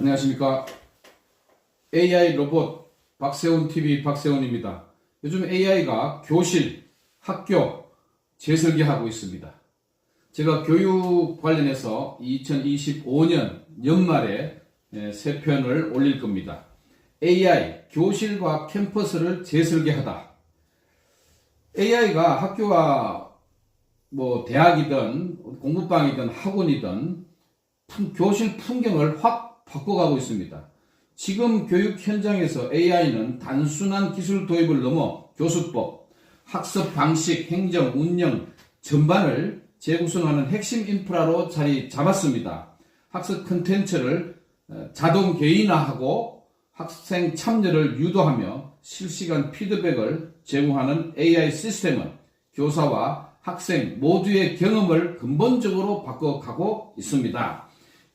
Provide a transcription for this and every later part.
안녕하십니까. AI 로봇 박세훈 TV 박세훈입니다. 요즘 AI가 교실, 학교 재설계하고 있습니다. 제가 교육 관련해서 2025년 연말에 에, 세 편을 올릴 겁니다. AI 교실과 캠퍼스를 재설계하다. AI가 학교와 뭐 대학이든 공부방이든 학원이든 품- 교실 풍경을 확 바꿔가고 있습니다. 지금 교육 현장에서 AI는 단순한 기술 도입을 넘어 교수법, 학습 방식, 행정, 운영 전반을 재구성하는 핵심 인프라로 자리 잡았습니다. 학습 콘텐츠를 어, 자동 개인화하고 학생 참여를 유도하며 실시간 피드백을 제공하는 AI 시스템은 교사와 학생 모두의 경험을 근본적으로 바꿔가고 있습니다.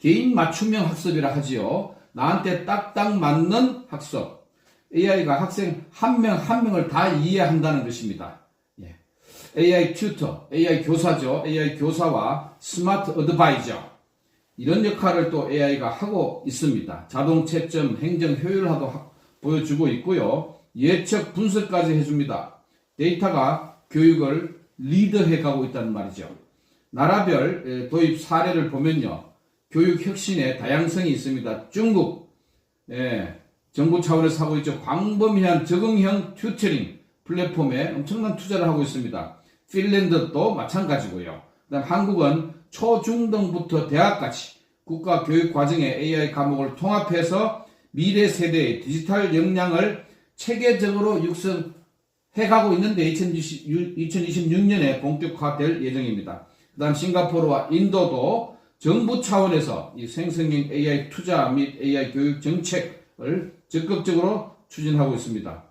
개인 맞춤형 학습이라 하지요. 나한테 딱딱 맞는 학습. AI가 학생 한명한 명을 다 이해한다는 것입니다. 예. AI 튜터, AI 교사죠. AI 교사와 스마트 어드바이저. 이런 역할을 또 AI가 하고 있습니다. 자동 채점, 행정 효율화도 하- 보여주고 있고요. 예측 분석까지 해줍니다. 데이터가 교육을 리드해 가고 있다는 말이죠. 나라별 에, 도입 사례를 보면요. 교육 혁신의 다양성이 있습니다. 중국, 예, 정부 차원에서 하고 있죠. 광범위한 적응형 튜터링 플랫폼에 엄청난 투자를 하고 있습니다. 핀란드도 마찬가지고요. 그다음 한국은 초중등부터 대학까지 국가 교육 과정에 AI 과목을 통합해서 미래 세대의 디지털 역량을 체계적으로 육성해가고 있는데 2026년에 본격화될 예정입니다. 그다음 싱가포르와 인도도 정부 차원에서 이 생성형 AI 투자 및 AI 교육 정책을 적극적으로 추진하고 있습니다.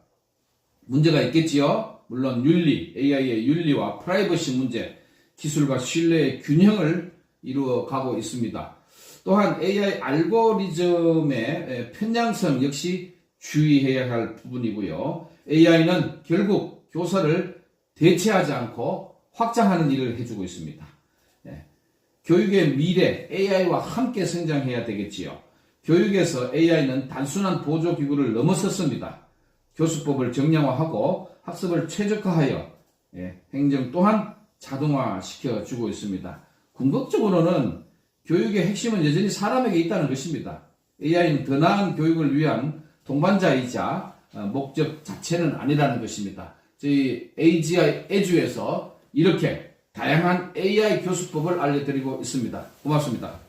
문제가 있겠지요. 물론 윤리, AI의 윤리와 프라이버시 문제, 기술과 신뢰의 균형을 이루어 가고 있습니다. 또한 AI 알고리즘의 편향성 역시 주의해야 할 부분이고요. AI는 결국 교사를 대체하지 않고 확장하는 일을 해주고 있습니다. 예. 교육의 미래, AI와 함께 성장해야 되겠지요. 교육에서 AI는 단순한 보조 기구를 넘어섰습니다. 교수법을 정량화하고 학습을 최적화하여 예, 행정 또한 자동화시켜 주고 있습니다. 궁극적으로는 교육의 핵심은 여전히 사람에게 있다는 것입니다. AI는 더 나은 교육을 위한 동반자이자 어, 목적 자체는 아니라는 것입니다. 저희 AGI 에듀에서 이렇게 다양한 AI 교수법을 알려드리고 있습니다. 고맙습니다.